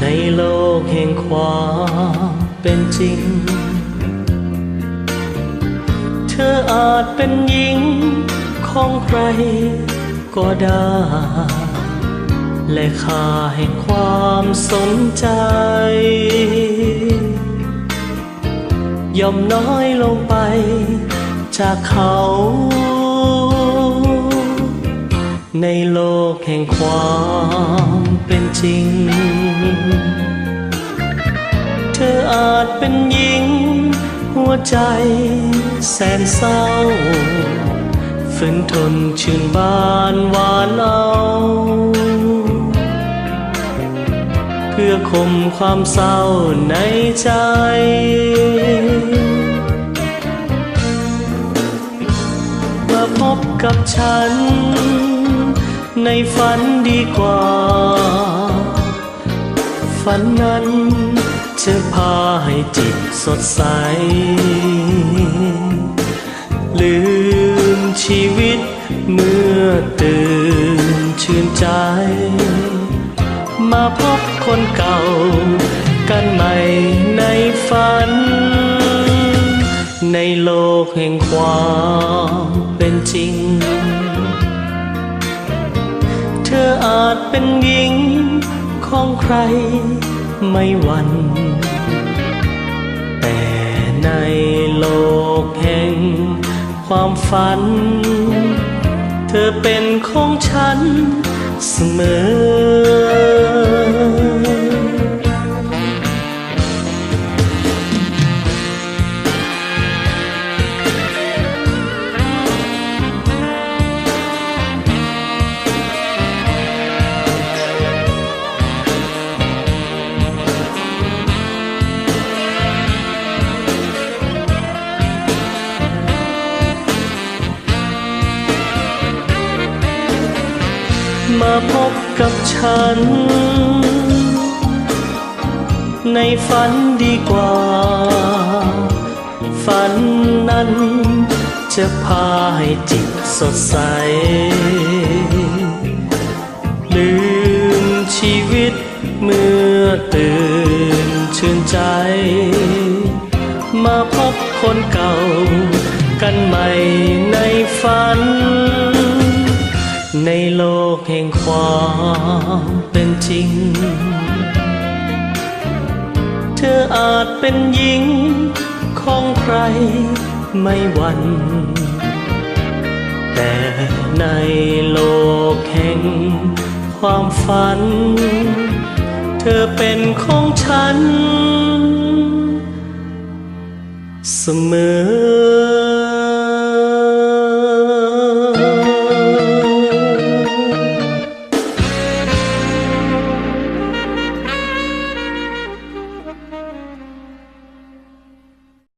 ในโลกแห่งความเป็นจริง เธออาจเป็นหญิงของใครก็ได้ และค่าแห่งความสนใจ ย่อมน้อยลงไปจากเขา ในโลกแห่งความเป็นจริง เธออาจเป็นหญิง หัวใจแสนเศร้าฝืนทนชื่นบานหวานเอาเพื่อคมความเศร้าในใจมาพบกับฉัน ในฝันดีกว่า ฝันนั้นจะพาให้จิตสดใส ลืมชีวิตเมื่อตื่นชื่นใจ มาพบคนเก่า กันใหม่ในฝัน ในโลกแห่งความเป็นจริง เธออาจเป็นหญิงของใครไม่หวันแต่ในโลกแห่งความฝัน เธอเป็นของฉันเสมอ พบกับฉัน ในฝันดีกว่า ฝันนั้นจะพาให้จิตสดใส ลืมชีวิตเมื่อตื่นชื่นใจ มาพบคนเก่า กันใหม่ในฝัน ในโลก กแห่งความเป็นจริง เธออาจเป็นหญิงของใครไม่หวันแต่ในโลกแห่งความฝัน เธอเป็นของฉัน เสมอ